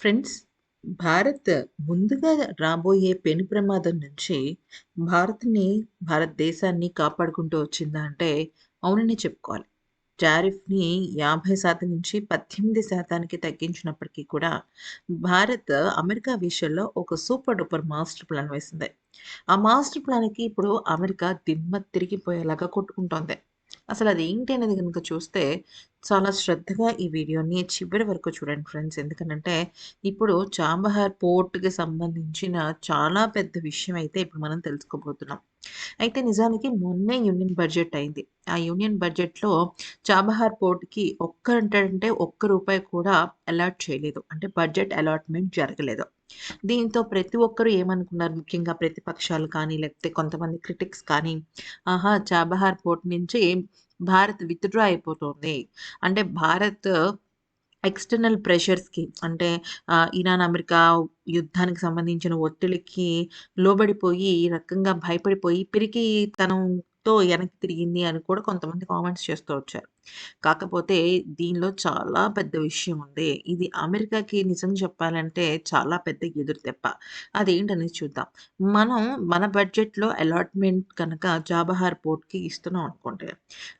Friends, Bharat ముందుగా రాబోయే పెను ప్రమాదం నుంచి భారత్‌ని, భారతదేశాన్ని కాపాడుకుంటూ వచ్చిందా అంటే అవుననే చెప్పుకోవాలి. టారిఫ్‌ని 50% నుంచి పద్దెనిమిది శాతానికి తగ్గించినప్పటికీ కూడా భారత్ అమెరికా విషయంలో ఒక సూపర్ డూపర్ మాస్టర్ ప్లాన్ వేసింది. ఆ మాస్టర్ ప్లాన్‌కి ఇప్పుడు అమెరికా దిమ్మ తిరిగిపోయేలాగా కొట్టుకుంటోంది. అసలు అది ఏంటి అనేది కనుక చూస్తే చాలా శ్రద్ధగా ఈ వీడియోని చివరి వరకు చూడండి ఫ్రెండ్స్. ఎందుకనంటే ఇప్పుడు చాబహార్ పోర్ట్‌కి సంబంధించిన చాలా పెద్ద విషయం అయితే ఇప్పుడు మనం తెలుసుకోబోతున్నాం. అయితే నిజానికి మొన్నే యూనియన్ బడ్జెట్ అయింది. ఆ యూనియన్ బడ్జెట్‌లో చాబహార్ పోర్ట్‌కి అంటే ఒక్క రూపాయి కూడా అలాట్ చేయలేదు. అంటే బడ్జెట్ అలాట్‌మెంట్ జరగలేదు. దీంతో ప్రతి ఒక్కరు ఏమనుకున్నారు ముఖ్యంగా ప్రతిపక్షాలు కానీ, లేకపోతే కొంతమంది క్రిటిక్స్ కానీ, ఆహా! చాబహార్ పోర్ట్ నుంచి భారత్ విత్‌డ్రా అయిపోతోంది. అంటే భారత్ ఎక్స్‌టర్నల్ ప్రెషర్స్‌కి అంటే ఇరాన్, అమెరికా యుద్ధానికి సంబంధించిన ఒత్తిడికి లోబడిపోయి, ఈ రకంగా భయపడిపోయి పిరికితనంతో వెనక్కి తిరిగింది అని కూడా కొంతమంది కామెంట్స్ చేస్తూ వచ్చారు. కాకపోతే దీనిలో చాలా పెద్ద విషయం ఉంది. ఇది అమెరికాకి నిజం చెప్పాలంటే చాలా పెద్ద ఎదురు తెప్ప అదేంటనేది చూద్దాం. మనం మన బడ్జెట్‌లో అలాట్‌మెంట్ కనుక జాబహార్ పోర్ట్‌కి ఇస్తున్నాం అనుకోండి.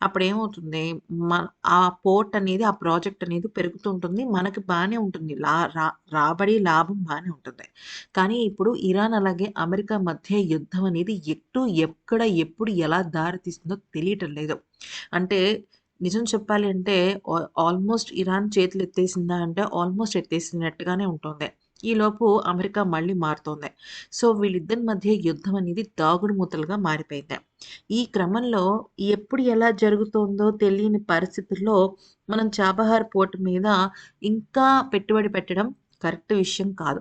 అప్పుడేమవుతుంది మన ఆ పోర్ట్ అనేది, ఆ ప్రాజెక్ట్ అనేది పెరుగుతూ ఉంటుంది. మనకి బాగానే ఉంటుంది. లా రా రాబడి, లాభం బాగానే ఉంటుంది. కానీ ఇప్పుడు ఇరాన్ అలాగే అమెరికా మధ్య యుద్ధం అనేది ఎటు, ఎక్కడ, ఎప్పుడు, ఎలా దారి తీస్తుందో తెలియటం లేదు. అంటే నిజం చెప్పాలి అంటే ఆల్మోస్ట్ ఇరాన్ చేతులు ఎత్తేసిందా అంటే ఆల్మోస్ట్ ఎత్తేసినట్టుగానే ఉంటుంది ఈలోపు అమెరికా మళ్ళీ మారుతోంది. సో వీళ్ళిద్దరి మధ్య యుద్ధం అనేది దాగుడు మూతలుగా మారిపోయింది. ఈ క్రమంలో ఎప్పుడు ఎలా జరుగుతోందో తెలియని పరిస్థితుల్లో మనం చాబహార్ పోర్ట్ మీద ఇంకా పెట్టుబడి పెట్టడం కరెక్ట్ విషయం కాదు.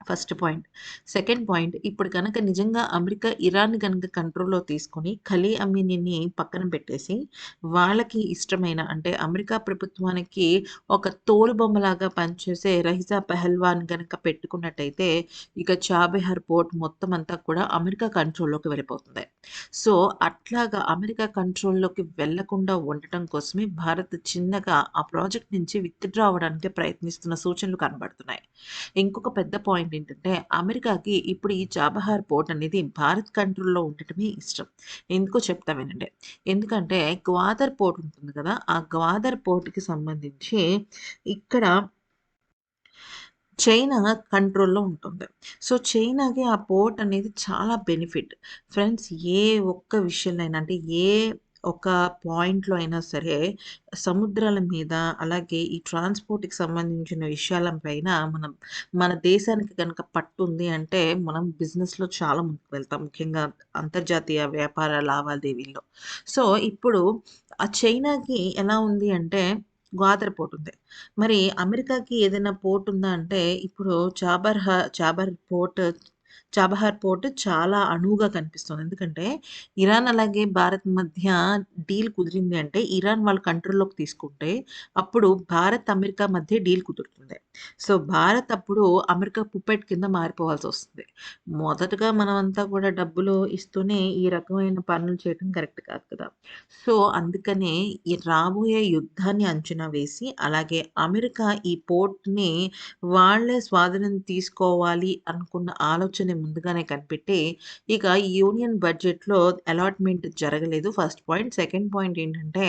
First point. సెకండ్ పాయింట్ ఇప్పుడు కనుక నిజంగా అమెరికా ఇరాన్ కనుక కంట్రోల్‌లో తీసుకొని ఖలీ అమీనిని పక్కన పెట్టేసి, వాళ్ళకి ఇష్టమైన అంటే అమెరికా ప్రభుత్వానికి ఒక తోలుబొమ్మలాగా పనిచేసే రహిజా పెహల్వాన్ కనుక పెట్టుకున్నట్టయితే ఇక చాబహార్ పోర్ట్ మొత్తం అంతా కూడా అమెరికా కంట్రోల్‌లోకి వెళ్ళిపోతుంది. సో అట్లాగా అమెరికా కంట్రోల్‌లోకి వెళ్ళకుండా ఉండటం కోసమే భారత్ చిన్నగా ఆ ప్రాజెక్ట్ నుంచి విత్‌డ్రా అవ్వడానికి ప్రయత్నిస్తున్న సూచనలు కనబడుతున్నాయి. ఇంకొక పెద్ద పాయింట్ ఏంటంటే అమెరికాకి ఇప్పుడు ఈ చాబహార్ పోర్ట్ అనేది భారత్ కంట్రోల్‌లో ఉండటమే ఇష్టం. ఎందుకో చెప్తా వినండి. ఎందుకంటే గ్వాదర్ పోర్ట్ ఉంటుంది కదా! ఆ గ్వాదర్ పోర్ట్‌కి సంబంధించి ఇక్కడ చైనా కంట్రోల్‌లో ఉంటుంది. సో చైనాకి ఆ పోర్ట్ అనేది చాలా బెనిఫిట్. ఫ్రెండ్స్ ఏ ఒక్క విషయంలో అంటే ఏ ఒక పాయింట్‌లో అయినా సరే సముద్రాల మీద అలాగే ఈ ట్రాన్స్‌పోర్ట్‌కి సంబంధించిన విషయాల పైన మనం మన దేశానికి గనక పట్టుంది అంటే మనం బిజినెస్‌లో చాలా ముందుకు వెళ్తాం. ముఖ్యంగా అంతర్జాతీయ వ్యాపార లావాదేవీల్లో. సో ఇప్పుడు ఆ చైనాకి ఎలా ఉంది అంటే గ్వాదర్ పోర్ట్ ఉంది. మరి అమెరికాకి ఏదైనా పోర్ట్ ఉందా అంటే ఇప్పుడు చాబర్హ చాబర్ పోర్ట్ చాబహార్ పోర్ట్ చాలా అణువుగా కనిపిస్తుంది. ఎందుకంటే ఇరాన్ అలాగే భారత్ మధ్య డీల్ కుదిరింది అంటే ఇరాన్ వాళ్ళ కంట్రోల్‌లోకి తీసుకుంటే అప్పుడు భారత్, అమెరికా మధ్య డీల్ కుదురుతుంది. సో భారత్ అప్పుడు అమెరికా పుప్పెట్ కింద మారిపోవాల్సి వస్తుంది మొదటగా మనమంతా కూడా డబ్బులు ఇస్తూనే ఈ రకమైన పనులు చేయడం కరెక్ట్ కాదు కదా! సో అందుకనే ఈ రాబోయే యుద్ధాన్ని అంచనా వేసి అలాగే అమెరికా ఈ పోర్ట్‌ని వాళ్ళే స్వాధీనం తీసుకోవాలి అనుకున్న ఆలోచన ముందుగానే కనిపెట్టి ఇక యూనియన్ బడ్జెట్‌లో అలాట్‌మెంట్ జరగలేదు ఫస్ట్ పాయింట్. సెకండ్ పాయింట్ ఏంటంటే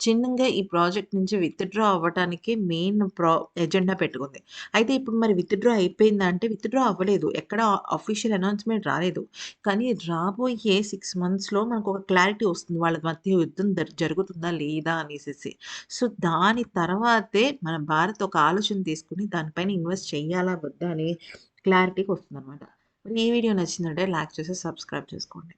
చిన్నంగా ఈ ప్రాజెక్ట్ నుంచి విత్‌డ్రా అవ్వటానికి మెయిన్ ప్రా ఎజెండా జరిగింది అయితే ఇప్పుడు మరి విత్‌డ్రా అయిపోయిందా అంటే విత్‌డ్రా అవ్వలేదు. ఎక్కడ అఫీషియల్ అనౌన్స్‌మెంట్ రాలేదు. కానీ రాబోయే సిక్స్ మంత్స్‌లో మనకు ఒక క్లారిటీ వస్తుంది. వాళ్ళ మధ్య యుద్ధం జరుగుతుందా లేదా అనేసి సో దాని తర్వాతే మన భారత్ ఒక ఆలోచన తీసుకుని దానిపైన ఇన్వెస్ట్ చేయాలా? వద్దా? అనే క్లారిటీకి వస్తుందన్నమాట మరి ఈ వీడియో నచ్చిందంటే లైక్ చేసి సబ్స్క్రైబ్ చేసుకోండి.